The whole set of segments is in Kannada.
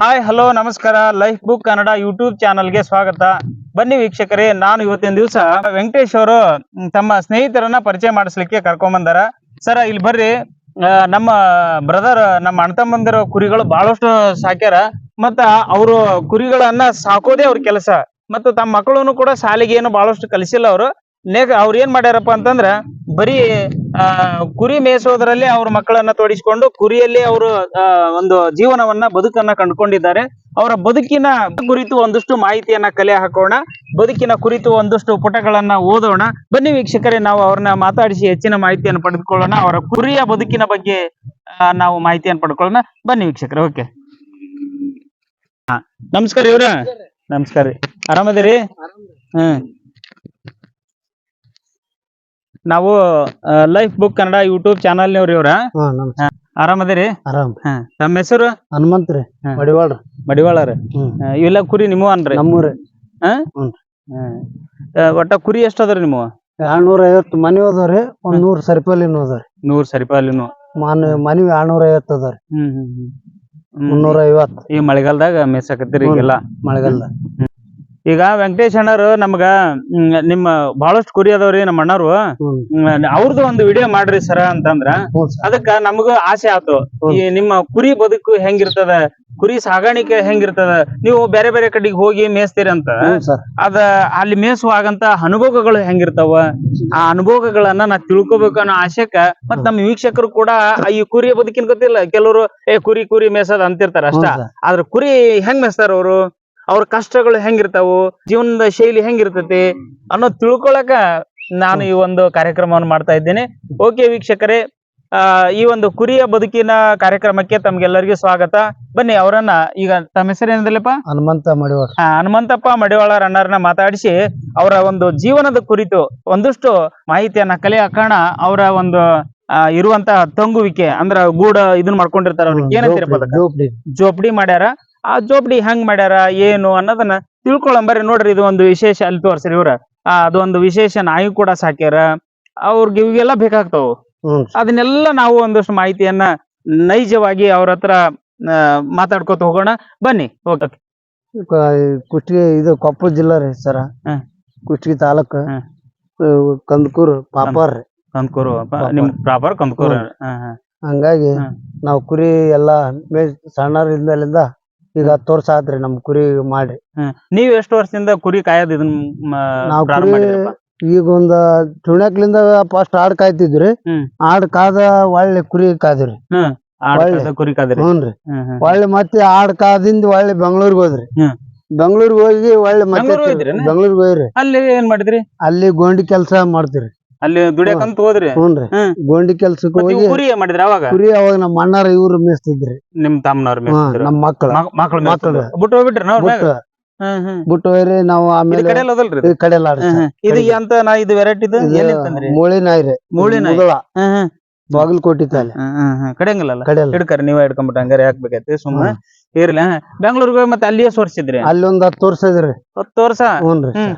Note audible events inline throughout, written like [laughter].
ಹಾಯ್ ಹಲೋ ನಮಸ್ಕಾರ. ಲೈಫ್ ಬುಕ್ ಕನ್ನಡ ಯೂಟ್ಯೂಬ್ ಚಾನಲ್ಗೆ ಸ್ವಾಗತ. ಬನ್ನಿ ವೀಕ್ಷಕರೇ, ನಾನು ಇವತ್ತಿನ ದಿವಸ ವೆಂಕಟೇಶ್ ಅವರು ತಮ್ಮ ಸ್ನೇಹಿತರನ್ನ ಪರಿಚಯ ಮಾಡಿಸ್ಲಿಕ್ಕೆ ಕರ್ಕೊಂಡ್ ಸರ್, ಇಲ್ಲಿ ಬರ್ರಿ. ನಮ್ಮ ಬ್ರದರ್ ನಮ್ಮ ಅಣ್ಣ ತಮ್ಮಂದಿರ ಕುರಿಗಳು ಬಹಳಷ್ಟು ಸಾಕ್ಯಾರ. ಮತ್ತ ಅವರು ಕುರಿಗಳನ್ನ ಸಾಕೋದೇ ಅವ್ರ ಕೆಲಸ. ಮತ್ತು ತಮ್ಮ ಮಕ್ಕಳನ್ನು ಕೂಡ ಶಾಲೆಗೆ ಏನು ಬಹಳಷ್ಟು ಕಲಿಸಿಲ್ಲ ಅವರು. ನೇಗ ಅವ್ರು ಏನ್ ಮಾಡ್ಯಾರಪ್ಪ ಅಂತಂದ್ರ ಬರೀ ಆ ಕುರಿ ಮೇಯಿಸೋದ್ರಲ್ಲಿ ಅವ್ರ ಮಕ್ಕಳನ್ನ ತೋಡಿಸ್ಕೊಂಡು ಕುರಿಯಲ್ಲಿ ಅವರು ಒಂದು ಜೀವನವನ್ನ ಬದುಕನ್ನ ಕಂಡುಕೊಂಡಿದ್ದಾರೆ. ಅವರ ಬದುಕಿನ ಕುರಿತು ಒಂದಷ್ಟು ಮಾಹಿತಿಯನ್ನ ಕಲೆ ಹಾಕೋಣ. ಬದುಕಿನ ಕುರಿತು ಒಂದಷ್ಟು ಪುಟಗಳನ್ನ ಓದೋಣ. ಬನ್ನಿ ವೀಕ್ಷಕರೇ ನಾವು ಅವ್ರನ್ನ ಮಾತಾಡಿಸಿ ಹೆಚ್ಚಿನ ಮಾಹಿತಿಯನ್ನು ಪಡೆದುಕೊಳ್ಳೋಣ. ಅವರ ಕುರಿಯ ಬದುಕಿನ ಬಗ್ಗೆ ನಾವು ಮಾಹಿತಿಯನ್ನು ಪಡ್ಕೊಳ್ಳೋಣ. ಬನ್ನಿ ವೀಕ್ಷಕರೇ ಓಕೆ. ಹಾ ನಮಸ್ಕಾರ ಇವ್ರ. ನಮಸ್ಕಾರ. ರೀ. ಆರಾಮದಿರಿ? ಹ್ಮ್. ನಾವು life book Kannada YouTube channel ಇವ್ರ ಆರಾಮ್ ನಮಸ್ತೆ. ಆರಾಮದಿರಿ? ಆರಾಮ್. ನಮ್ಮ ತಮ್ಮ ಹೆಸರು? ಹನುಮಂತ್ರಿ ರೀ ಮಡಿವಾಳ ಮಡಿವಾಳ ಹ್ಮ್. ಇವೆಲ್ಲ ಕುರಿ ನಿಮ್ಮವ ಅನ್ರಿ? ನಮ್ಮೂರಿ ಒಟ್ಟ ಕುರಿ ಎಷ್ಟದ್ರಿ ನಿಮ್ಮ ಎರಡ್ನೂರ ಐವತ್ತು ಮನಿ ಅದಾವ್ರಿ ಒಂದ್ ನೂರ್ ಸರಿಪಾಲಿ ಅದಾವ್ರಿ ನೂರ್ ಸರಿಪಾಲಿ ಮನೆ ಮನಿ ಎರಡ್ನೂರ ಐವತ್ತು ಅದಾವ್ರಿ ಹ್ಮ್ ಮುನ್ನೂರ ಐವತ್ತು ಈ ಮಳೆಗಾಲದಾಗ ಮೇಸಾಕತ್ತೀರಿ ಹ್ಮ್. ಈಗೆಲ್ಲ? ಮಳೆಗಾಲದ ಈಗ ವೆಂಕಟೇಶ್ ಅಣ್ಣರು ನಮ್ಗ ನಿಮ್ಮ ಬಹಳಷ್ಟು ಕುರಿ ಅದಾವ್ರಿ ನಮ್ಮ ಅಣ್ಣರು. ಅವ್ರದ್ದು ಒಂದು ವಿಡಿಯೋ ಮಾಡ್ರಿ ಸರ ಅಂತಂದ್ರ ಅದಕ್ಕ ನಮಗ ಆಸೆ ಆತು. ಈ ನಿಮ್ಮ ಕುರಿ ಬದುಕು ಹೆಂಗಿರ್ತದ ಕುರಿ ಸಾಗಾಣಿಕೆ ಹೆಂಗಿರ್ತದ ನೀವು ಬೇರೆ ಬೇರೆ ಕಡೆಗೆ ಹೋಗಿ ಮೇಯಿಸ್ತೀರಿ ಅಂತ. ಅದ ಅಲ್ಲಿ ಮೇಯಿಸುವಾಗಂತ ಅನುಭವಗಳು ಹೆಂಗಿರ್ತಾವ? ಆ ಅನುಭವಗಳನ್ನ ನಾ ತಿಳ್ಕೊಬೇಕು ಅನ್ನೋ ಆಶೆಕ ಮತ್ ನಮ್ಮ ವೀಕ್ಷಕರು ಕೂಡ ಈ ಕುರಿಯ ಬದುಕಿನ ಗೊತ್ತಿಲ್ಲ. ಕೆಲವರು ಏ ಕುರಿ ಕುರಿ ಮೇಸದ ಅಂತಿರ್ತಾರ ಅಷ್ಟ. ಆದ್ರ ಕುರಿ ಹೆಂಗ್ ಮೇಯಿಸ್ತಾರ ಅವರು? ಅವ್ರ ಕಷ್ಟಗಳು ಹೆಂಗಿರ್ತಾವು ಜೀವನದ ಶೈಲಿ ಹೆಂಗಿರ್ತೈತಿ ಅನ್ನೋ ತಿಳ್ಕೊಳಕ ನಾನು ಈ ಒಂದು ಕಾರ್ಯಕ್ರಮವನ್ನು ಮಾಡ್ತಾ ಇದ್ದೇನೆ. ಓಕೆ ವೀಕ್ಷಕರೇ ಆ ಈ ಒಂದು ಕುರಿಯ ಬದುಕಿನ ಕಾರ್ಯಕ್ರಮಕ್ಕೆ ತಮ್ಗೆಲ್ಲರಿಗೂ ಸ್ವಾಗತ. ಬನ್ನಿ ಅವರನ್ನ ಈಗ ತಮ್ಮ ಹೆಸರೇನದಲ್ಲಪ್ಪ ಹನುಮಂತ ಮಡಿವಾಳ. ಹನುಮಂತಪ್ಪ ಮಡಿವಾಳ ಅಣ್ಣರನ್ನ ಮಾತಾಡಿಸಿ ಅವರ ಒಂದು ಜೀವನದ ಕುರಿತು ಒಂದಷ್ಟು ಮಾಹಿತಿಯನ್ನ ಕಲೆ ಹಾಕೋಣ ಅವರ ಒಂದು ಇರುವಂತಹ ತಂಗುವಿಕೆ ಅಂದ್ರ ಗೂಡ ಇದನ್ನ ಮಾಡ್ಕೊಂಡಿರ್ತಾರ ಜೋಪಡಿ ಮಾಡ್ಯಾರ. ಆ ಜೋಪಡಿ ಹೆಂಗ್ ಮಾಡ್ಯಾರ ಏನು ಅನ್ನೋದನ್ನ ತಿಳ್ಕೊಳಂಬರಿ ನೋಡ್ರಿ ಇದು ಒಂದು ವಿಶೇಷ ಅಲ್ಲಿ ತೋರ್ಸ್ರಿ ಇವ್ರ. ಆ ಅದೊಂದು ವಿಶೇಷ ನಾಯಿ ಕೂಡ ಸಾಕ್ಯಾರ. ಅವ್ರಿಗೆ ಇವೆಲ್ಲ ಬೇಕಾಗ್ತಾವು. ಅದನ್ನೆಲ್ಲ ನಾವು ಒಂದಷ್ಟು ಮಾಹಿತಿಯನ್ನ ನೈಜವಾಗಿ ಅವ್ರ ಹತ್ರ ಮಾತಾಡ್ಕೊತ ಹೋಗೋಣ. ಬನ್ನಿ ಓಕೆ ಕುಷ್ಟಗಿ ಇದು ಕೊಪ್ಪಳ ಜಿಲ್ಲಾ ರೀ ಸರ. ಕುಷ್ಟಗಿ ತಾಲೂಕ್. ಕಂದಕೂರು ಪಾಪಾರ್. ಕಂದ್ಕೂರು ನಿಮ್ ಪ್ರಾಪರ್ ಕಂದಕೂರ್. ಹಂಗಾಗಿ ನಾವು ಕುರಿ ಎಲ್ಲಾ ಸಣ್ಣ ಸಣ್ಣರಿಂದಲಿಂದ ಈಗ ಹತ್ತು ವರ್ಷ ಆತ್ರಿ ನಮ್ ಕುರಿ ಮಾಡ್ರಿ. ನೀವ್ ಎಷ್ಟು ವರ್ಷದಿಂದ ಕುರಿ ಕಾಯೋದ್ ಇದನ್ ಮ- ನಾವ್ ಪ್ರಾರಂಭ ಕುರಿ ಮಾಡಿದ್ರಪ್ಪ? ಈಗ ಒಂದ್ ತುಣಕ್ಲಿಂದ ಫಸ್ಟ್ ಆಡ್ ಕಾಯ್ತಿದ್ರಿ. ಹ್ಮ್. ಆಡ್ ಕಾದ ಒಳ್ಳೆ ಕುರಿ ಕಾದ್ರಿ. ಆಡ್ ಒಳ್ಳೆ. ಕಳ್ದ ಕುರಿ ಕಾದ್ರಿ. ಹ್ಞೂನ್ರಿ. ಹ್ಮ್, ಹ್ಮ್. ಒಳ್ಳೆ ಮತ್ತೆ ಆಡ್ ಕಾದಿಂದ ಒಳ್ಳೆ ಬೆಂಗಳೂರಿಗೆ ಹೋದ್ರಿ. ಹ್ಮ್. ಬೆಂಗಳೂರಿಗೆ ಹೋಗಿ ಒಳ್ಳೆ ಮತ್ತೆ ಬೆಂಗ್ಳೂರ್ಗ್ ಹೋಗಿದ್ರೇನ? ಬೆಂಗಳೂರಿಗೆ ಹೋಗ್ರಿ. ಅಲ್ಲಿ ಏನ್ ಮಾಡಿದ್ರಿ? ಅಲ್ಲಿ ಗೋಂಡಿ ಕೆಲ್ಸ ಮಾಡ್ತೀರಿ. ಅಲ್ಲಿ ದುಡಿಯಕಂತ ಹೋದ್ರಿ. ಹ್ಞೂನ್ರಿ ಹ್ಮ್. ಗೋಂಡಿ ಕೆಲ್ಸಕ್ಕೆ ಮತ್ತ್ ಹೋಗಿ ಇವ್ ಕುರಿ ಮಾಡಿದ್ರಿ ಅವಾಗ? ಕುರಿ ಅವಾಗ ನಮ್ಮ ಅಣ್ಣಾರ ಇವ್ರು ಮೇಯಿಸ್ತಿದ್ರಿ ನಿಮ್ ತಮ್ಮನವ್ರ ಹ್ಮ್, ನಮ್ಮ ಮಕ್ಕಳ ಮಕ್ಳ ಮಕ್ಳು. ಬಿಟ್ಟು ಹೋಗ್ಬಿಟ್ರಿ ನಾವ್ ಬಿಟ್ಟು. ಹ್ಮ್ ಹ್ಮ್. ಬಿಟ್ಟು ಹೋಗ್ರಿ ನಾವು ಇದು ಆಮೇಲೆ ಕಡೆ ಅದಲ್ರಿ? ಈ ಕಡೆ ಎಲ್ಲ ಆಡ್ಸಿ. ಹ್ಮ್, ಹ್ಮ್. ಇದು. ಅಂತ ನಾ ಇದು ವೆರೈಟಿ ಇದು? ಇದು ಎಲ್ಲಿ ತಂದ್ರಿ ಮೂಳಿ ನಾಯಿ ರೀ. ಮೂಳಿ ನಾಯಿ. ಮುದಳ. ಹ್ಮ್ ಹ್ಮ್. ಬಾಗಲಕೋಟಿ ತಾಲೆ ಹ್ಮ್, ಹ್ಮ್, ಹ್ಮ್. ಕಡೆಯಂಗಿಲ್ಲಲ್ಲ ಕಡೆ ಎಲ್ಲ. ಹಿಡ್ಕರಿ ನೀವೇ ಹಿಡ್ಕೊಂಬಿಟ್ಟ ಹಂಗಾರೆ ಹಾಕ್ಬೇಕೈತಿ ಸುಮ್ಮನೆ ಇರ್ಲಿ. ಬೆಂಗಳೂರಿಗೆ ಹೋಗಿ ಮತ್ತೆ ಅಲ್ಲಿಯೇ ಸೋರ್ಸಿದ್ರಿ? ಅಲ್ಲಿ ಒಂದ್ ಹತ್ತು ವರ್ಷ ಇದ್ರಿ. ಹತ್ತು ವರ್ಷ? ಹ್ಞೂನ್ರಿ ಹ್ಮ್.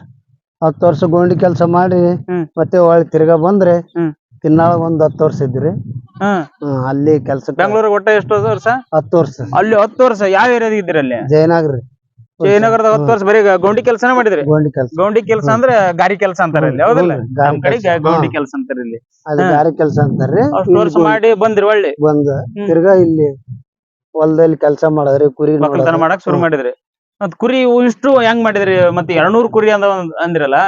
ಹತ್ತು ವರ್ಷ ಗೋಂಡಿ ಕೆಲಸ ಮಾಡಿ ಹ್ಮ್. ಮತ್ತೆ ಒಳಗೆ ತಿರ್ಗಾ ಬಂದ್ರೆ ಹ್ಮ್. ಕಿನ್ನಾಳ ಒಂದ್ ಹತ್ತು ವರ್ಷ ಇದ್ರಿ ಹ್ಮ್. ಹ್ಮ್, ಅಲ್ಲಿ ಕೆಲ್ಸ ಬೆಂಗಳೂರಿಗೆ ಒಟ್ಟ ಎಷ್ಟು ವರ್ಷ? ಹತ್ತು ವರ್ಷ. ಅಲ್ಲಿ ಹತ್ತು ವರ್ಷ. ಯಾವ ಏರಿಯಾದ ಇದ್ರಿ ಅಲ್ಲಿ? ಜಯನಗರಿ. ಜಯನಗರದ ಹತ್ತು ವರ್ಷ. ಬರೀ ಗೌಂಡಿ ಕೆಲಸನ ಮಾಡಿದ್ರಿ? ಗೋಂಡಿ ಕೆಲಸ. ಗೌಂಡಿ ಕೆಲಸ ಅಂದ್ರೆ ಗಾರಿ ಕೆಲಸ ಅಂತಾರ ಇಲ್ಲಿ ಹೌದಲ್ಲ? ಹ್ಮ್, ಗಾರಿ ನಮ್ ಕಡೆ ಕೆಲ್ಸ. ಗೌಂಡಿ ಹಾ. ಕೆಲಸ ಅಂತಾರ ಇಲ್ಲಿ. ಅದು ಗಾರಿ ಗಾರೆ ಕೆಲಸ ಅಂತಾರ್ರಿ ಅಷ್ಟು ಇಲ್ಲಿ ವರ್ಷ ಮಾಡಿ ಬಂದ್ರಿ ಒಳ್ಳೆ. ಬಂದ. ತಿರ್ಗಾ ಇಲ್ಲಿ ಹೊಲದಲ್ಲಿ ಕೆಲಸ ಮಾಡಿದ್ರಿ ಕುರಿ. ಮಾಡಕ್ ಶುರು ಮಾಡಿದ್ರಿ. ಮತ್ ಕುರಿ ಇವು ಇಷ್ಟು ಹೆಂಗ್ ಮಾಡಿದ್ರಿ? ಮತ್ತೆ ಎರಡ್ನೂರ್ ಕುರಿ ಅಂದ ಅಂದ್ರಲ್ಲ.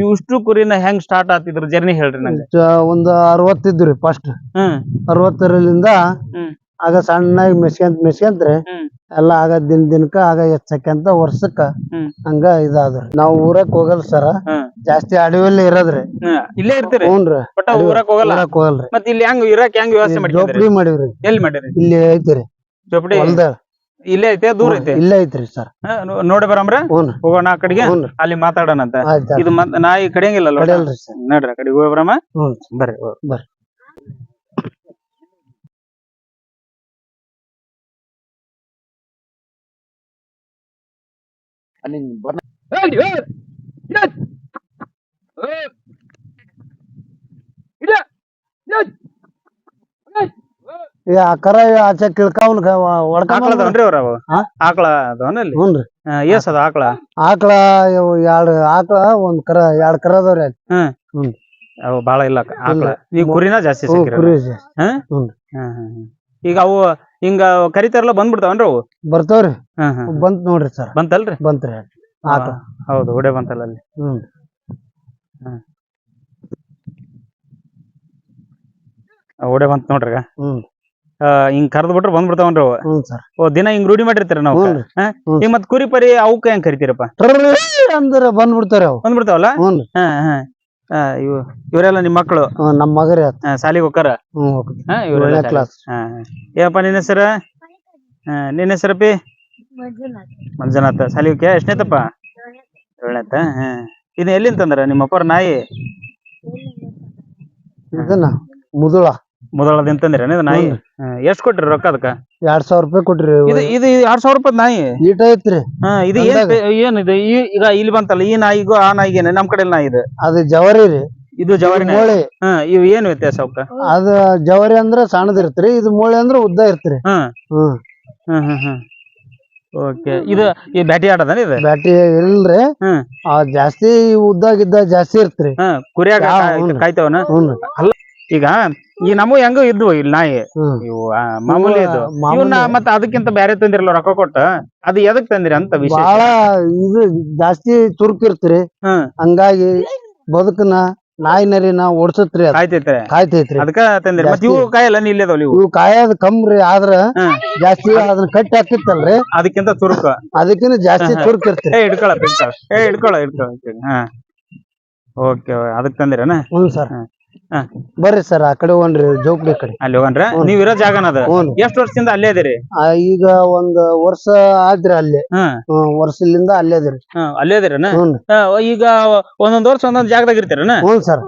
ಇವು ಇಷ್ಟು ಕುರಿನ ಹೆಂಗ್ ಸ್ಟಾರ್ಟ್ ಆತಿದ್ರ ಜರ್ನಿ ಹೇಳ್ರಿ ನಂಗೆ. ಒಂದು ಅರವತ್ತಿದ್ರಿ ಫಸ್ಟ್ ಹ್ಮ್. ಅರವತ್ತರಲ್ಲಿಂದ ಆಗ ಸಣ್ಣಾಗಿ ಮೆಸ್ಕೊಂತ ಮೆಸ್ಕೊಂತ್ರಿ ಎಲ್ಲಾ ಆಗ ದಿನ ದಿನಕ್ಕ ಆಗ ಹೆಚ್ಚಕಂತ ವರ್ಷಕ್ಕ. ಹಂಗ ಇದಾದ್ರಿ. ನಾವು ಊರಕ್ ಹೋಗಲ್ ಸರ. ಜಾಸ್ತಿ ಅಡವಿಯಲ್ಲಿ ಇರೋದ್ರಿ. ಇಲ್ಲೇ ಇರ್ತೀರಿ? ಹ್ಞೂನ್ರಿ. ಬಟ್ ಊರಕ್ ಹೋಗಲ್ಲ? ಊರಕ್ ಹೋಗಲ್ರಿ. ಮತ್ ಇಲ್ಲಿ ಹೆಂಗ್ ಇರಕ್ ಹೆಂಗ್ ವ್ಯವಸ್ಥೆ ಮಾಡಿದ್ರಿ? ಜೋಪಡಿ ಮಾಡಿವ್ರಿ. ಎಲ್ಲಿ ಮಾಡಿರಿ ಇಲ್ಲಿ ಐತಿರಿ. ಇಲ್ಲೇ ಐತೆ ದೂರ ಐತೆ? ಇಲ್ಲೇ ಐತ್ರಿ ಸರ್. ನೋ- ನೋಡಿ ಬರಮ್ರ? ಹೋಗೋಣ ಆ ಕಡೆಗೆ ಹ್ಞೂನ್ರಿ ಅಲ್ಲಿ ಮಾತಾಡೋಣ ಅಂತ. ಆಯ್ತು ಇದು ಮತ್ ನಾಯಿ ಕಡಿಯಂಗಿಲ್ಲ ಕಡಿಯಲ್ರಿ ಸರ್. ನೋಡ್ರಿ ಆ ಕಡೆಗೆ ಹೋಗಿ ಬರಮ್ಮ ಹ್ಞೂ ಬರ್ರಿ ಹೋಗ್. ಬರ್ರಿ. ಅಲ್ಲಿ ಈ ಆ ಕರ ಆಚೆ ಕಿಳ್ಕಾವನ್ ಹೊಡ್ಕೊಂಡ್ ಆಕಳದವನ್ರಿ ಅವ್ರ ಅವು? ಆಕಳ ಹುನ್ರಿ. ಹ್ಞೂನ್ರಿ ಎಸ್ ಅದ ಆಕಳ? ಆಕಳ ಇವು ಎರಡ್ ಆಕಳ ಒಂದ್ ಕರ ಎರಡ್ ಕರ ಅದಾವ್ರಿ ಅಲ್ಲಿ. ಅವು ಬಾಳ ಇಲ್ಲ ಆಕ- ಆಕಳ. ಈ ಈಗ ಕುರಿನ ಜಾಸ್ತಿ ಹ್ಞೂ, ಸಿಕ್ಕಿರಲ್ಲ. ಕುರಿ ಹಾ. ಈಗ ಅವು ಹಿಂಗ ಕರಿತಾರಲ್ಲ ಬಂದ್ಬಿಡ್ತಾವನ್ರಿ ಅವು? ಬರ್ತಾವ್ರಿ. ಹ್ಮ್ ಹ್ಮ್ ಬಂತ್ ನೋಡ್ರಿ ಸರ್. ಬಂತಲ್ರಿ? ಬಂತ್ರಿ ಆಕಳ. ಹೌದು ಉಡೆ ಬಂತಲ್ಲ ಅಲ್ಲಿ. ಹ್ಮ್ ಆ, ಉಡೆ ಬಂತ ನೋಡ್ರಿ ಈಗ. ಹ್ಮ್ ಆ, ಹಿಂಗ್ ಕರ್ದ್ ಬಿಟ್ರೆ ಬಂದ್ಬಿಡ್ತಾವನ್ರಿ ಅವು. ಹ್ಞೂ ಸರ್. ಓ ದಿನ ಹಿಂಗ್ ರೂಢಿ ಮಾಡಿರ್ತೀರ ನಾವು ಹಿಂಗ್ ಹ್ಞೂ. ಈಗ ಮತ್ ಕುರಿ ಪರಿ ಅವಕ್ಕ ಹೆಂಗ್ ಕರಿತೀರಪ್ಪ? [laughs] ಅಂದ್ರ ಬಂದ್ಬಿಡ್ತಾರ ಅವು. ಬಂದ್ಬಿಡ್ತಾವಲ್ಲ? ಹ್ಞೂ ಹಾ ಹಾ. ಆ, ಇವು ಇವರೆಲ್ಲ ನಿಮ್ ಮಕ್ಕಳು ಹ್ಞೂ ನಮ್ಮ ಶಾಲಿಗ್ ಹೋಕಾರ ಸಾಲಿಗ್ ಹೋಗ್ತಾರ ಹ್ಞೂ ಹಾ ಇವರೆಲ್ಲ ಕ್ಲಾಸ್ ಹಾ ಹಾ. ಏನಪ್ಪ ನಿನ್ನ ಹೆಸರ? ಹಾ ನಿನ್ನ ಹೆಸರಪ್ಪಿ ಮಂಜುನಾಥ. ಸಾಲಿ ಹೋಗ್ಯ ಎಷ್ಟನೇತಪ್ಪ? ಏಳನೇತ ಹಾ. ಇದು ಎಲ್ಲಿಂದ ತಂದ್ರ? ನಿಮ್ಮ ಅಪ್ಪರ ನಾಯಿ? ಇದನ್ನ ಮುದುಳ. ಇದು ನಾಯಿ. ಹಾ, ಎಷ್ಟ್ ಕೊಟ್ರಿ ರೊಕ್ಕ ಅದಕ್ಕ? ಎರಡ್ ಸಾವಿರ ರೂಪಾಯಿ ಕೊಟ್ರಿ ಇದು ಇದು ಎರಡ್ ಸಾವಿರ ರೂಪಾಯಿ ನಾಯಿ. ಈಟ ಐತ್ರಿ. ಹಾ ಇದು ಏನ್ ಇದು? ಈ- ಈಗ ಇಲ್ಲಿ ಬಂತಲ್ಲ ಈ ನಾಯಿಗೂ ಆ ನಾಯಿಗೆ ನಮ್ ಕಡೆ ನಾಯಿ ಇದೆ. ಅದು ಜವರಿ ರೀ. ಇದು ಜವಾರಿ ನಾಯಿ? ಮೂಳೆ. ಹಾ ಇವ್ ಏನ್ ವ್ಯತ್ಯಾಸ ಅವಕ್ಕ? ಅದ ಜವರಿ ಅಂದ್ರ ಸಣ್ಣದ್ ಇರ್ತ್ರಿ ಇದು ಮೂಳೆ ಅಂದ್ರ ಉದ್ದ ಇರ್ತ್ರಿ. ಹಾ. ಹ್ಮ್. ಹ್ಮ್ ಹ್ಮ್ ಹ್ಮ್ ಓಕೆ. ಇದು ಈ ಬ್ಯಾಟಿ ಆಡದನ ಇದು? ಬ್ಯಾಟಿ ಇಲ್ರಿ. ಹ್ಮ್. ಆ ಜಾಸ್ತಿ ಉದ್ದಾಗಿದ್ದ ಜಾಸ್ತಿ ಇರ್ತ್ರಿ. ಹಾ ಕುರಿಯಾಗ ಯಾವ ಕಾಯ್- ಹ್ಞೂ. ಕಾಯ್ತಾವನ? ಹ್ಞೂ ಈಗ ಈ ನಮಗೂ ಹೆಂಗೋ ಇದ್ವು ಇಲ್ಲಿ ನಾಯಿ. ಹ್ಮ್. ಇವು ಆ, ಮಾಮೂಲಿ ಇದು. ಇವನ್ನ ಮತ್ತ ಅದಕ್ಕಿಂತ ಬ್ಯಾರೆ ತಂದಿರಲ್ಲ ರೊಕ್ಕ ಕೊಟ್ಟ? ಅದು ಎದಕ್ ತಂದಿರಿ ಅಂತ ವಿಶೇಷ? ಬಾಳ ಇದು ಜಾಸ್ತಿ ಚುರುಕ್ ಇರ್ತ್ರಿ. ಹ್ಮ್ ಹಂಗಾಗಿ ಬದುಕನ ನಾಯಿ ನರಿನ ಓಡ್ಸತ್ರಿ ಅದ್. ಆಯ್ತೈತೆ ಕಾಯ್ತೈತ್ರಿ. ಅದಕ್ಕ ತಂದಿರಿ. ಮತ್ ಇವು. ಕಾಯಲ್ಲ ನೀ ಇಲ್ಲದವ್ ಇವು? ಇವು ಕಾಯೋದ್ ಕಮ್ರಿ ಆದ್ರ ಹ್ಮ್. ಜಾಸ್ತಿ ಅದನ್ನ ಕಟ್ಟಿ ಹಾಕಿತ್ತಲ್ರಿ. ಅದಕ್ಕಿಂತ ತುರುಕ. ಅದಕ್ಕಿಂತ ಜಾಸ್ತಿ ಹ್ಮ್. ಇರ್ತೀರಿ ಇರ್ತ್ರಿ. ಏ ಹಿಡ್ಕೊಳ ಹಿಡ್ಕೊಳ. ಏ ಹಿಡ್ಕೊಳ ಹಿಡ್ಕೊಳ ಹಾ. ಓಕೆ ಅದಕ್ ತಂದಿರನ? ಹ್ಞೂ ಸರ್. ಹ್ಮ್. ಹಾ. ಬರ್ರಿ ಸರ್ ಆ ಕಡೆ ಹೋಗ್ರಿ ಜೋಪಡಿ ಕಡೆ. ಅಲ್ಲಿ ಹೋಗನ್ರ ಹ್ಞೂ. ನೀವ್ ಇರೋ ಜಾಗನ ಅದ? ಹ್ಞೂ ಎಷ್ಟ್ ವರ್ಷದಿಂದ ಅಲ್ಲೇ ಅದಿರಿ ಆ, ಈಗ ಒಂದ್ ವರ್ಷ ಆದ್ರಿ ಅಲ್ಲಿ. ವರ್ಷದಿಂದ ಹ್ಮ್, ವರ್ಷಲಿಂದ ಅಲ್ಲೇ ಅದ್ರಿ ಹ್ಮ್ ಅಲ್ಲೇ ಅದಿರನ ಹ್ಞೂ ಈಗ ಒಂದೊಂದ್ ವರ್ಷ ಒಂದೊಂದ್ ಜಾಗದಾಗ ಇರ್ತೀರನ? ಹ್ಞೂ ಸರ್.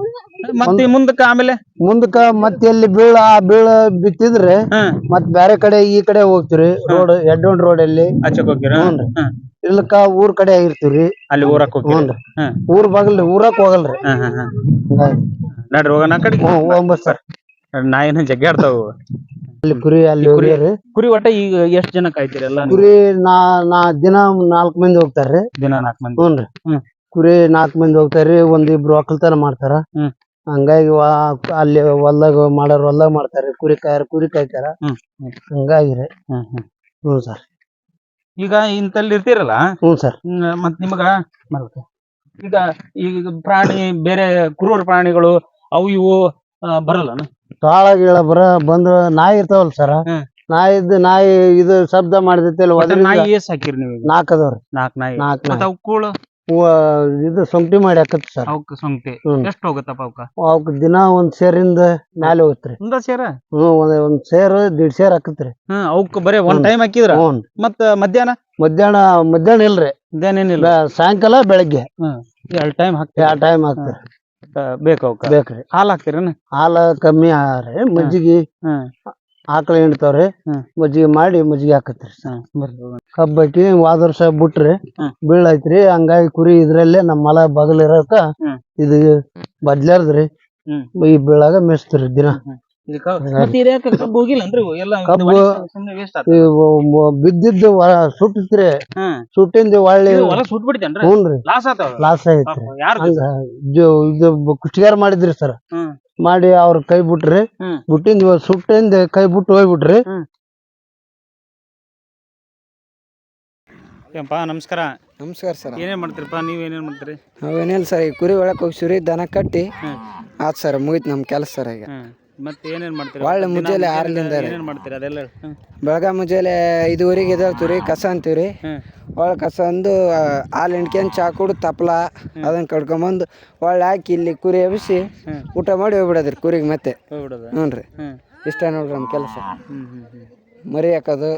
ಮತ್ತೆ ಮುಂದಕ್ಕ ಆಮೇಲೆ? ಮುಂದಕ್ಕ ಮತ್ತೆ ಎಲ್ಲಿ ಬೀಳ ಆ ಬೀಳ ಬಿತ್ತಿದ್ರೆ ಹ್ಮ್ ಮತ್ ಬ್ಯಾರೆ ಕಡೆ ಈ ಕಡೆ ಹೋಗ್ತಿರಿ ರೋಡ್ ಎಡ್ಡೋನ್ ರೋಡ್ ಅಲ್ಲಿ ಆಚೆ ಹೋಗ್ತೀರ. ಹ್ಮ್. ಇಲ್ಲಕ್ಕ ಊರ್ ಕಡೆ ಆಗಿರ್ತೀವ್ರಿ. ಅಲ್ಲಿ ಊರಕ್ ಹ್ಞೂನ್ರಿ. ಹ್ಮ್ ಊರ್ ಬಾಗಲ್ರಿ ಊರಾಕ್ ಹೋಗಲ್ರಿ. ಹಾ ಹಾ ಹಾ. ಹಿಂಗಾಗಿ. ನಡ್ರಿ ಹೋಗೋಣ ಆ ಕಡೆ. ಹ್ಞೂ ಸರ್ ನಾಯಿನ ಜಗ್ಗಾಡ್ತಾವ ಅಲ್ಲಿ ಕುರಿ ಅಲ್ಲಿ ಕುರಿ? ಹೋಗ್ಯಾರಿ. ಕುರಿ ಒಟ್ಟ ಈಗ ಎಷ್ಟ್ ಜನ ಕಾಯ್ತೀರಿ ಎಲ್ಲ? ಕುರಿ ನಾ ನಾ ದಿನ ನಾಲ್ಕ್ ಮಂದಿ ಹೋಗ್ತಾರ್ರಿ. ದಿನ ನಾಲ್ಕು ಮಂದಿ. ಹ್ಞೂನ್ರಿ. ಹ್ಮ್. ಕುರಿ ನಾಲ್ಕ್ ಮಂದಿ ಹೋಗ್ತಾರ್ರಿ ಒಂದ್ ಇಬ್ರು ಒಕ್ಕಲ್ತನ ಮಾಡ್ತಾರ. ಹ್ಮ್. ಹಂಗಾಗಿ ವಾ- ಅಲ್ಲಿ ಹೊಲ್ದಾಗ ಮಾಡೋರ್ ಹೊಲ್ದಾಗ ಮಾಡ್ತಾರ್ರಿ. ಕುರಿ ಕಾಯರ್ ಕುರಿ ಕಾಯ್ತಾರ. ಹ್ಮ್. ಹ್ಮ್. ಹಂಗಾಗಿರಿ ಹ್ಮ್ ಹ್ಮ್. ಹ್ಞೂ ಸರ್. ಈಗ ಇಂತಲ್ಲಿ ಇರ್ತೀರಲ್ಲ? ಹ್ಞೂ ಸರ್. ಮತ್ ನಿಮಗ? ಮಾಡ್ಬೇಕು. ಈಗ ಈಗ ಪ್ರಾಣಿ ಬೇರೆ ಕ್ರೂರ ಪ್ರಾಣಿಗಳು ಅವು ಇವು ಬರಲ್ಲ ಕಾಳ ಗೀಳ ಬರ ಬಂದ್ರ ನಾಯಿ ಇರ್ತಾವಲ್ ಸರ್ ಹ್ಮ್. ನಾಯಿದ್ ನಾಯಿ ಇದು ಶಬ್ದ ಮಾಡಿದೈತಿ ಅಲ್ಲ ನಾಯಿ ಏಸ್ ಹಾಕಿರಿ ನೀವು ನಾಲ್ಕು ನಾಲ್ಕ್ ಅದಾವ್ರಿ ನಾಲ್ಕ್ ನಾಯಿ. ನಾಲ್ಕ್ ಮತ್ತ ನಾಯಿ ಅವ್ ಕೂಳು? ಹೂವ ಇದು ಸೊಂಟಿ ಮಾಡಿ ಹಾಕತ್ ಸರ್. ಅವಕ್ ಸೊಂಟಿ. ಹ್ಮ್. ಎಷ್ಟ್ ಹೋಗುತ್ತಪ್ಪ ಅವಕ್ಕ? ಅವಕ್ ದಿನ ಒಂದ್ ಸೇರಿಂದ ಮ್ಯಾಲೆ ಹೋಗ್ತ್ರಿ. ಒಂದ ಸೇರ? ಹ್ಮ್ ಒಂದ್ ಒಂದ್ ಸೇರ್ ದಿಡ್ ಸೇರ್ ಹಾಕತ್ರಿ. ಹ್ಮ್ ಅವಕ್ ಬರೇ ಒಂದ್ ಹ್ಮ್. ಟೈಮ್ ಹಾಕಿದ್ರ? ಹ್ಞೂ ಮತ್ತ ಮಧ್ಯಾಹ್ನ? ಮಧ್ಯಾಹ್ನ ಮಧ್ಯಾಹ್ನ ಇಲ್ರಿ. ಮಧ್ಯಾಹ್ನ ಏನಿಲ್ಲ? ಬೆ- ಸಾಯಂಕಾಲ ಬೆಳಗ್ಗೆ. ಎರಡ್ ಟೈಮ್ ಹಾಕ್ತೀರ? ಎರಡ್ ಟೈಮ್ ಹಾಕ್ತಿರಿ. ಬೇಕು ಅವಕ್ಕ? ಬೇಕ್ರಿ. ಹಾಲ್ ಹಾಕ್ತಿರೇನ? ಹಾಲ ಕಮ್ಮಿ ಆರಿ ಮಜ್ಜಿಗೆ. ಹ್ಮ್. ಆಕಳ ಹಿಂಡ್ತಾವ್ರಿ. ಮಜ್ಜಿಗೆ ಮಾಡಿ ಮಜ್ಜಿಗೆ ಹಾಕತ್ರಿ. ಕಬ್ಬ್ ಹಾಕಿ ವಾದ ವರ್ಷ ಬಿಟ್ರಿ. ಬೀಳೈತ್ರಿ ಹಂಗಾಗಿ ಕುರಿ ಇದ್ರಲ್ಲೇ ನಮ್ಮ ಮಲ ಬಗಲ್ ಇರಕ. ಇದು ಬದ್ಲಾರ್ದ್ರಿ. ಈ ಬೀಳಾಗ ಮೇಸ್ತ್ರಿ ದಿನ. ಕಬ್ಬು ಬಿದ್ದಿದ್ದು ಸುಟ್ಟಿತ್ರಿ. ಸುಟ್ಟಿಂದ ಒಳ್ಳೆ ಹ್ಞೂನ್ರಿ ಲಾಸ್ ಐತ್ರಿ ಇದು ಕುಷ್ಟಿಗಾರ ಮಾಡಿದ್ರಿ ಸರ್. ಮಾಡಿ ಅವ್ರ ಕೈ ಬಿಟ್ರಿ ಹ್ಮ್. ಬಿಟ್ಟಿಂದ ಸುಟ್ಟಿಂದ ಕೈ ಬಿಟ್ಟು ಹೋಗ್ಬಿಟ್ರಿ. ಏನಪ್ಪ ನಮಸ್ಕಾರ. ನಮಸ್ಕಾರ ಸರ್. ಏನೇನ್ ಮಾಡ್ತೀರಪ್ಪ ನೀವ್ ಏನೇನ್ ಮಾಡ್ತೀರಿ? ನಾವೇನಿಲ್ಲ ಸರ್ ಈ ಕುರಿ ಒಳಗೆ ಸುರಿ ದನ ಕಟ್ಟಿ. ಆತ್ ಸರ್ ಮುಗೀತು ನಮ್ಮ ಕೆಲಸ ಸರ್ ಈಗ. ಹ್ಮ್. ಮತ್ತೆ ಏನೇನ್ ಮಾಡ್ತೀರಾ? ಒಳ್ಳೆ ಮುಂಜಾನೆ ಆರರಿಂದ ರೀ. ಏನೇನ್ ಮಾಡ್ತೀರಿ ಅದೆಲ್ಲ ಹ್ಮ್. ಬೆಳಗ್ಗೆ ಮುಂಜಾನೆ ಐದುವರೆಗೆ ಎದ್ದೇಳ್ತೀವಿ ಕಸ ಅಂತೀವ್ರಿ. ಹ್ಮ್. ಒಳ್ಳೆ ಕಸ ಅಂದು ಆ, ಹಾಲು ಹಿಂಡ್ಕೊಂಡು ಚಾ ಕುಡ್ದು ತಪ್ಲ ಅದನ್ನ ಕಡ್ಕೊಂಬಂದು ಒಳ್ಳೆ ಹಾಕಿ ಇಲ್ಲಿ ಕುರಿ ಎಬ್ಬಿಸಿ ಊಟ ಮಾಡಿ ಹೋಗ್ಬಿಡೋದ್ರಿ ಕುರಿಗೆ ಮತ್ತೆ. ಹೋಗ್ಬಿಡೋದ. ಹ್ಞೂ ರೀ. ಹ್ಮ್. ಇಷ್ಟ ನೋಡ್ರಿ ನಮ್ಮ ಕೆಲಸ. ಹ್ಮ್ ಹ್ಮ್ ಹ್ಮ್. ಮರಿ ಹಾಕೋದು.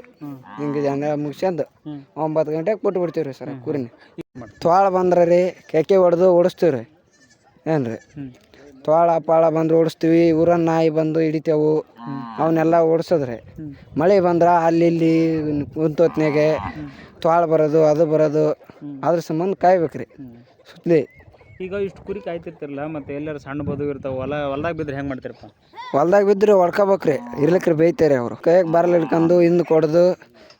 ಹಿಂಗೆ ಜನ ಮುಗಿಸ್ಕೊಂಡು ಹ್ಮ್. ಒಂಬತ್ತು ಗಂಟೆಗೆ ಕೊಟ್ಬಿಡ್ತೀವಿ ರೀ ಸರ್ ಕುರಿನ. ತ್ವಾಳ ಬಂದ್ರೆ ರೀ ಕೆಕೆ ಹೊಡೆದು ಓಡಿಸ್ತೀವಿ ರೀ ಏನು ರೀ ಹ್ಮ್. ತೋಳ ಪಾಳ ಬಂದು ಓಡಿಸ್ತೀವಿ ಊರನ್ನ ನಾಯಿ ಬಂದು ಹಿಡಿತೇವು. ಅವನ್ನೆಲ್ಲ ಓಡಿಸಿದ್ರೆ ಮಳೆ ಬಂದ್ರೆ ಅಲ್ಲಿ ಇಲ್ಲಿ ಕುಂತೊತ್ನಾಗೆ ತೋಳ ಬರೋದು ಅದು ಬರೋದು. ಅದ್ರ ಸಂಬಂಧ ಕಾಯ್ಬೇಕ್ರಿ. ರೀ ಸುತ್ತಲಿ ಈಗ ಇಷ್ಟು ಕುರಿ ಕಾಯ್ತಿರ್ತಿರಲ್ಲ ಮತ್ತೆ ಎಲ್ಲಾರು ಸಣ್ಣ ಬದು ಇರ್ತಾವ ಹೊಲ ಹೊಲ್ದಾಗ ಬಿದ್ರೆ ಹೆಂಗೆ ಮಾಡ್ತಿರಪ್ಪ? ಹೊಲ್ದಾಗ ಬಿದ್ದರೆ ಹೊಡ್ಕೋಬೇಕ್ರಿ ಇರ್ಲಿಕ್ರಿ ಬೈತಾರೆ ಅವರು. ಕೈಯಾಗ ಬರಲ್ ಹಿಡ್ಕೊಂಡು ಹಿಂದೆ ಕೊಡ್ದು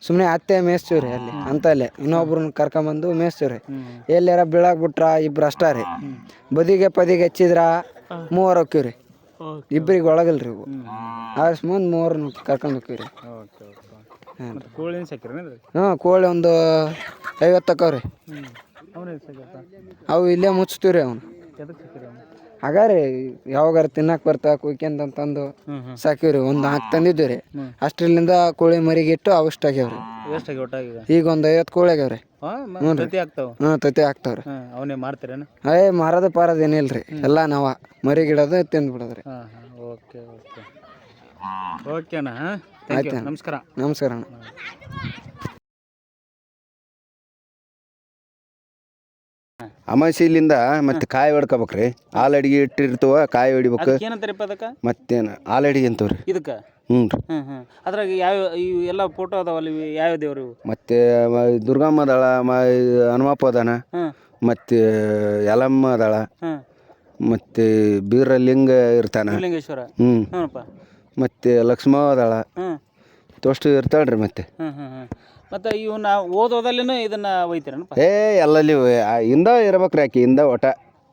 ಸುಮ್ಮನೆ ಅತ್ತೆ ಮೇಯಿಸ್ತೀವ್ರಿ ರೀ ಅಲ್ಲಿ ಅಂತಲ್ಲೇ. ಇನ್ನೊಬ್ರನ್ನ ಕರ್ಕೊಂಬಂದು ಮೇಯಿಸ್ತೀವ್ರಿ. ರೀ ಎಲ್ಲಾರ ಬೀಳಾಕ್ ಬಿಟ್ರ ಇಬ್ರು ಅಷ್ಟ ರೀ. ಬದಿಗೆ ಪದಿಗೆ ಹಚ್ಚಿದ್ರ ಮೂವರು ಹೋಕ್ಕಿವಿ ರೀ ಒಳಗಲ್ಲ ರೀ ಇವು. ಆಸ್ ಮುಂದೆ ಮೂವರು ಕರ್ಕೊಂಡು ಹೋಕ್ಕಿವಿ ರೀ ಓಕೆ. ಓಕೆ ಮತ್ತೆ ಕೋಳಿನ ಸಾಕಿರೇನ್ರಿ ಹ್ಞೂ ಕೋಳಿ ಒಂದು ಐವತ್ತು ತಕ್ಕವ್ರಿ ಅವು ಇಲ್ಲೇ ಮುಚ್ತೀವಿ ರೀ ಅವ್ನು ಎದಕ್ಕೆ ಅವನು? ಹಾಗಾರಿ ಯಾವಾಗಾರ ತಿನ್ನಕ್ಕೆ ಬರ್ತಾ ಕುಯ್ಕೊಂಡ್ ಅಂತಂದು ಸಾಕಿವ್ರಿ. ಒಂದು ನಾಲ್ಕು ತಂದಿದ್ವಿ ರೀ ಅಷ್ಟ್ರಲ್ಲಿಂದ ಕೋಳಿ ಮರಿಗಿಟ್ಟು ಅವಷ್ಟು ಆಗ್ಯಾವ್ರಿ. ಎಷ್ಟಾಗಿ ಈಗ ಒಂದು ಐವತ್ತು ಕೋಳಿ ಆಗ್ಯಾವ್ರಿ. ಆಗ್ತಾವ? ಹ್ಞೂ ತತೆ ಹಾಕ್ತಾವ್ರಿ ಹಾಂ ಅವನೇ ಮಾರ್ತೀರೇನು? ಅಯ್ಯ ಮಾರೋದು ಪಾರೋದು ಏನಿಲ್ರಿ ರೀ ಎಲ್ಲ ನಾವ. ಮರಿಗಿಡೋದು ತಿಂದು ಬಿಡೋದ್ರಿ. ಹಾಂ ಹಾಂ ಓಕೆ ಓಕೆ. ಓಕೆನಾ ಹಾಂ? ಥ್ಯಾಂಕ್ ಯು ನಮಸ್ಕಾರ. ನಮಸ್ಕಾರ ಅಣ್ಣ. ಅಮಾಸಿಲಿಂದ ಮತ್ತೆ ಕಾಯಿ ಹೊಡ್ಕೋಬೇಕ್ರಿ ಹಾಲು ಅಡಿಗೆ ಇಟ್ಟಿರ್ತವ ಕಾಯಿ ಹೊಡಿಬೇಕು. ಏನಂತಾರಪ್ಪ ಅದಕ್ಕೆ? ಮತ್ತೇನು? ಹಾಲು ಅಡಿಗೆ ಅಂತವ್ರಿ. ಇದಕ್ಕೆ? ಹ್ಞೂ ರೀ. ಹ್ಞೂ ಹ್ಞೂ ಅದ್ರಾಗ ಯಾವ ಇವು ಎಲ್ಲ ಫೋಟೋ ಅದಾವಲ್ಲ ಇವು ಯಾವ ದೇವ್ರು ಇವು? ಮತ್ತು ದುರ್ಗಮ್ಮ ಅದಾಳ ಮ ಹನುಮಪ್ಪ ಅದಾನ. ಹ್ಞೂ ಮತ್ತು ಯಲಮ್ಮ ಅದಾಳ. ಹ್ಞೂ ಮತ್ತು ಬೀರಲಿಂಗ ಇರ್ತಾನ. ಲಿಂಗೇಶ್ವರ ಹ್ಞೂ ಹ್ಞೂನಪ್ಪ. ಮತ್ತು ಲಕ್ಷ್ಮವ ಅದಾಳ. ಹ್ಞೂ ತೋಷ್ಟು ಇರ್ತಾಳ್ರಿ ಮತ್ತೆ. ಹ್ಞೂ ಹ್ಞೂ ಹ್ಞೂ ಮತ್ತು ಇವು ನಾವು ಓದೋದಲ್ಲಿನೂ ಇದನ್ನ ಒಯ್ತೀರನಪ್ಪ ಏ ಎಲ್ಲಲ್ಲಿ ಇಂದ ಇರ್ಬೇಕ್ರಿ ಆಕಿ ಇಂದ ಒಟ.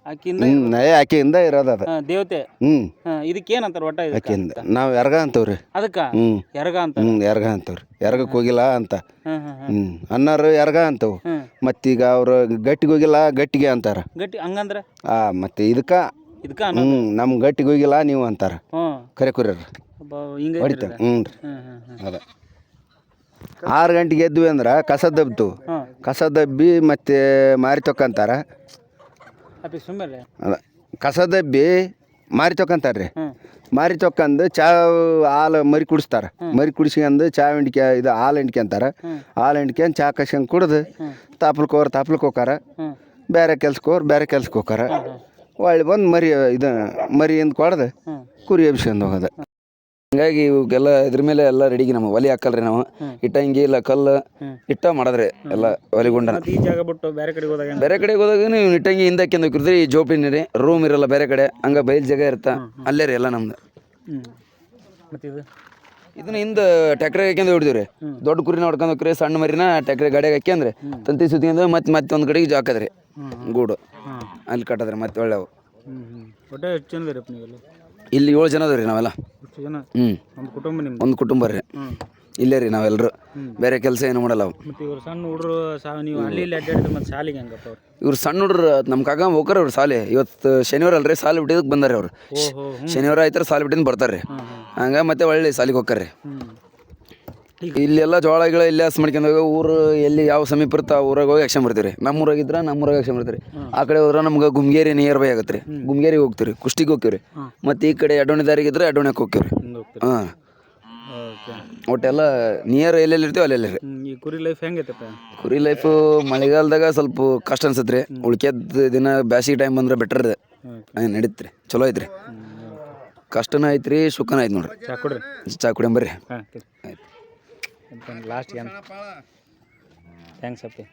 ಆಕಿಂದ ಹ್ಞೂ ಏ ಇರೋದು ಅದು. ಹಾಂ ದೇವತೆ. ಹ್ಞೂ ಹಾಂ ಇದಕ್ಕೆ ಏನಂತಾರೆ ಒಟ್ಟ ಇದಕ್ಕೆ? ಆಕಿಯಿಂದ ನಾವು ಎರ್ಗ ಅಂತವ್ರಿ. ಅದಕ್ಕೆ? ಹ್ಮ್. ಎರಗ ಅಂತ. ಹ್ಞೂ ಎರ್ಗ ಅಂತವ್ರಿ. ಎರ್ಗಕ್ಕೆ ಹೋಗಿಲ್ಲ ಅಂತ. ಹ್ಞೂ ಹ್ಞೂ ಅನ್ನಾರು ಎರ್ಗ ಅಂತವು. ಮತ್ತೀಗ ಅವರು ಗಟ್ಟಿಗೆ ಹೋಗಿಲ್ಲ ಗಟ್ಟಿಗೆ ಅಂತಾರ. ಗಟ್ಟಿ ಹಂಗಂದ್ರ? ಆ ಮತ್ತೆ ಇದಕ್ಕ? ಇದಕ್ಕ ಅನ್ನೋ ಹ್ಞೂ ನಮ್ಮ ಗಟ್ಟಿಗೆ ಹೋಗಿಲ್ಲ ನೀವು ಅಂತಾರ. ಹ್ಞೂ ಕರೆ ಕುರಿಯರ್. ಹಿಂಗೆ ಹೊಡಿತಾರೆ ಹ್ಞೂ ರೀ ಹ್ಮ್ ಹ್ಮ್ ಹ್ಞೂ ಅದ. ಆರು ಗಂಟೆಗೆ ಎದ್ವಿ ಅಂದ್ರೆ ಕಸ ದಬ್ತು ಕಸ ದಬ್ಬಿ ಮತ್ತೆ ಮಾರಿ ತೊಕ್ಕಂತಾರ. ಅಪ್ಪಿ ಸುಮ್ಮನೆ ಅದ ಕಸ ದಬ್ಬಿ ಮಾರಿ ತೊಕ್ಕಂತಾರ್ರಿ. ಮಾರಿ ತೊಕ್ಕಂದು ಚಾ ಹಾಲು ಮರಿ ಕುಡಿಸ್ತಾರ. ಮರಿ ಕುಡಿಸ್ಕೊಂಡು ಚಾ ಹಿಂಡ್ಕೆ ಇದು ಹಾಲು ಹಿಂಡ್ಕೊಂತಾರ ಹಾಲು ಹಿಂಡ್ಕೊಂಡು ಚಾ ಕಸ್ಕೊಂಡು ಕುಡ್ದು ತಾಪ್ಲಕ್ಕೆ ಹೋರ್ ತಾಪ್ಲಕ್ಕೆ ಹೋಕಾರ ಬೇರೆ ಕೆಲ್ಸಕ್ಕೆ ಹೋರ್ ಬೇರೆ ಕೆಲ್ಸಕ್ಕೆ ಹೋಕಾರ ಹೊಳ್ಳಿ ಬಂದು ಮರಿ ಇದು ಮರಿಯಿಂದ ಕೊಡ್ದು ಹ್ಞೂ ಕುರಿ ಎಬ್ಸ್ಕೊಂಡು ಹೋಗೋದು. ಹಿಂಗಾಗಿ ಇವಕ್ಕೆಲ್ಲ ಇದ್ರ ಮೇಲೆ ಎಲ್ಲ ರೆಡಿಗೆ ನಮ್ಮ ಒಲಿ ಹಾಕಲ್ರಿ ನಾವು. ಇಟ್ಟಂಗಿ ಇಲ್ಲ ಕಲ್ಲು ಇಟ್ಟ ಮಾಡದ್ರಿ ಎಲ್ಲ ಒಲಿಗುಂಡ ಮತ್ತು ಈ ಜಾಗ ಬಿಟ್ಟು ಬೇರೆ ಕಡೆ ಹೋದಾಗ ಬೇರೆ ಕಡೆಗೆ ಹೋದಾಗ ನೀವು ಇಟ್ಟಂಗಿ ಹಿಂದೆ ಹೋಗಿರ್ತೀರಿ ಈ ಜೋಪಿನ ರೀ ರೂಮ್ ಇರಲ್ಲ ಬೇರೆ ಕಡೆ ಹಂಗ ಬಯಲು ಜಾಗ ಇರ್ತ. ಅಲ್ಲೇ ರೀ ಎಲ್ಲ ನಮ್ದು. ಮತ್ತೆ ಮತ್ತು ಇದು? ಇದನ್ನ ಹಿಂದೆ ರೀ ಹಾಕ್ಯಂದು ಹೊಡಿದ್ರಿ ದೊಡ್ಡ ಕುರಿನ ಹೊಡ್ಕೊಂಡು ಹೋಗ್ರಿ ಸಣ್ಣ ಮರಿನ ಟ್ಯಾಕ್ಟ್ರಿ ಗಾಡಿಗೆ ಹಾಕ್ಯಂದ್ರೆ ತಂತಿ ಸುತ್ತಿಂದ ಮತ್ತೆ ಮತ್ತೆ ಒಂದು ಕಡೆಗೆ ಜಾಕದ್ರಿ ಗೂಡು. ಅಲ್ಲಿ ಕಟ್ಟದ್ರಿ ಮತ್ತೆ ಒಳ್ಳೆವು. ಒಟ್ಟೆ ನೀವೆಲ್ಲ. ಇಲ್ಲಿ ಏಳು ಜನ ಅದಾವ್ರಿ ನಾವೆಲ್ಲ. ಎಷ್ಟು ಜನ? ಹ್ಞೂ ಒಂದು ಕುಟುಂಬ ನಿಮ್ದು? ಒಂದು ಕುಟುಂಬ ರೀ. ಹ್ಞೂ ಇಲ್ಲೇ ರೀ ನಾವೆಲ್ಲರೂ ಬೇರೆ ಕೆಲಸ ಏನು ಮಾಡಲ್ಲ ಅವು ಮತ್ತು ಇವ್ರು ಸಣ್ಣ ಹುಡುಗರು ಸಾ ನೀವು ಅಲ್ಲಿ ಇಲ್ಲಿ ಅಡ್ಡಾಡಿದ್ರೆ ಮತ್ತು ಶಾಲೆಗೆ ಹೆಂಗಪ್ಪ ಅವ್ರು? ಇವ್ರು ಸಣ್ಣ ಹುಡ್ರು ನಮ್ಮ ಕಾಕ ಹೋಗ್ರ ಅವ್ರು ಸಾಲಿ ಇವತ್ತು ಶನಿವಾರ ಅಲ್ರಿ ಸಾಲಿ ಬಿಟ್ಟಿದ್ದಕ್ಕೆ ಬಂದಾರೆ ಅವ್ರು. ಓಹೋ ಶನಿವಾರ ಆಯ್ತಾರ ಸಾಲಿ ಬಿಟ್ಟಿಂದ ಬರ್ತಾರೆ ರೀ. ಹಂಗ ಮತ್ತೆ ಒಳ್ಳೆ ಸಾಲಿಗೆ ಹೋಗ್ತಾರೆ ಹ್ಞೂ ಇಲ್ಲೆಲ್ಲ ಜೋಳ ಗಿಳ ಇಲ್ಲೇ ಹಸ್ ಮಾಡ್ಕೊಂಡು ಊರು ಎಲ್ಲಿ ಯಾವ ಸಮೀಪ ಇರ್ತ ಊರಾಗ ಹೋಗಿ ಯಕ್ಷನ್ ಬರ್ತೀವಿ ನಮ್ಮ ಊರಾಗಿದ್ರ ನಮ್ಮ ಊರಾಗ ಯಕ್ಷನ್ ಬರ್ತೀವಿ ಆ ಕಡೆ ಹೋದ್ರೆ ನಮ್ಗೆ ಗುಮ್ಗೇರಿ ನಿಯರ್ ಬೈ ಆಗತ್ತೆ ರೀ ಗುಮ್ಗೇರಿಗೆ ಹೋಗ್ತೀವಿ ಕುಷ್ಟಿಗೆ ಹೋಗ್ತೀವಿ ರೀ ಮತ್ತು ಈ ಕಡೆ ಅಡೋಣಿ ದಾರಿಗಿದ್ರೆ ರೀ ಹಿಂಗೆ ಹೋಗ್ತೀರಿ. ಹಾಂ. ಒಟ್ಟೆಲ್ಲ ನಿಯರ್ ಎಲ್ಲೆಲ್ಲಿ ಇರ್ತೀವಿ ಅಲ್ಲೆಲ್ಲ ರೀ ಈ ಕುರಿ ಲೈಫ್ ಹೆಂಗೈತಪ್ಪ? ಕುರಿ ಲೈಫು ಮಳೆಗಾಲದಾಗ ಸ್ವಲ್ಪ ಕಷ್ಟ ಅನ್ಸತ್ತೆ ರೀ ಉಳ್ಕೆದ ದಿನ ಬ್ಯಾಸಿಗೆ ಟೈಮ್ ಬಂದ್ರೆ ಬೆಟರ್ ಇದೆ ನಡೀತು ರೀ ಚಲೋ ಐತ್ರಿ. ಕಷ್ಟನ ಐತ್ರಿ ಸುಖನ ಐತೆ ನೋಡ್ರಿ. ಚಾ ಕೊಡ್ರಿ. ಚಾ ಕುಡಿಯಂಬರ್ರಿ. ಹಾಂ ಲಾಸ್ಟ್ ಏನು ಥ್ಯಾಂಕ್ಸ್ ಅಪ್ಪಿ.